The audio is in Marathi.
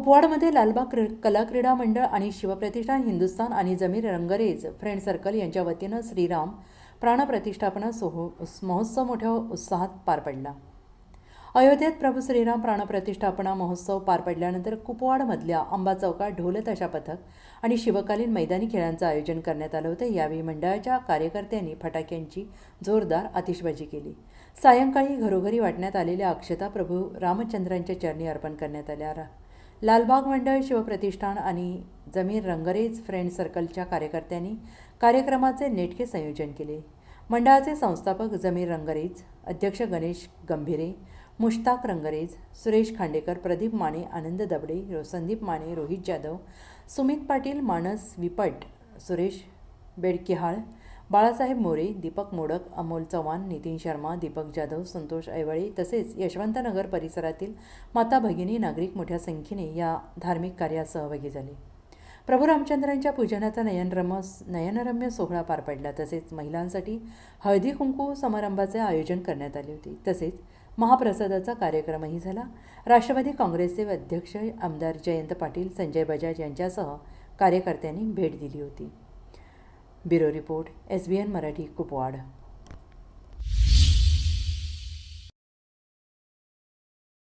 कुपवाडमध्ये लालबाग क्री कला क्रीडा मंडळ आणि शिवप्रतिष्ठान हिंदुस्थान आणि जमीर रंगरेज फ्रेंड सर्कल यांच्या वतीनं श्रीराम प्राणप्रतिष्ठापना सोहो महोत्सव मोठ्या उत्साहात पार पडला. अयोध्येत प्रभू श्रीराम प्राणप्रतिष्ठापना महोत्सव पार पडल्यानंतर कुपवाडमधल्या अंबा चौकात ढोलताशा पथक आणि शिवकालीन मैदानी खेळांचं आयोजन करण्यात आलं होतं. यावेळी मंडळाच्या कार्यकर्त्यांनी फटाक्यांची जोरदार आतिषबाजी केली. सायंकाळी घरोघरी वाटण्यात आलेल्या अक्षता प्रभू रामचंद्रांच्या चरणी अर्पण करण्यात आल्या. रा- लालबाग मंडळ शिवप्रतिष्ठान आणि जमीर रंगरेज फ्रेंड सर्कलच्या कार्यकर्त्यांनी कार्यक्रमाचे नेटके संयोजन केले. मंडळाचे संस्थापक जमीर रंगरेज अध्यक्ष गणेश गंभीरे मुश्ताक रंगरेज सुरेश खांडेकर प्रदीप माने आनंद दबडे रो- संदीप माने रोहित जाधव सुमित पाटील मानस विपट सुरेश बेडकिहाळ बाळासाहेब मोरे दीपक मोडक अमोल चव्हाण नितीन शर्मा दीपक जाधव संतोष ऐवळे तसेच यशवंतनगर परिसरातील माता भगिनी नागरिक मोठ्या संख्येने या धार्मिक कार्यात सहभागी झाले. प्रभू रामचंद्रांच्या पूजनाचा नयनरम नयनरम्य सोहळा पार पडला. तसेच महिलांसाठी हळदी कुंकू समारंभाचे आयोजन करण्यात आले होते. तसेच महाप्रसादाचा कार्यक्रमही झाला. राष्ट्रवादी काँग्रेसचे अध्यक्ष आमदार जयंत पाटील संजय बजाज यांच्यासह कार्यकर्त्यांनी भेट दिली होती. Bureau report S B N Marathi Kupwad.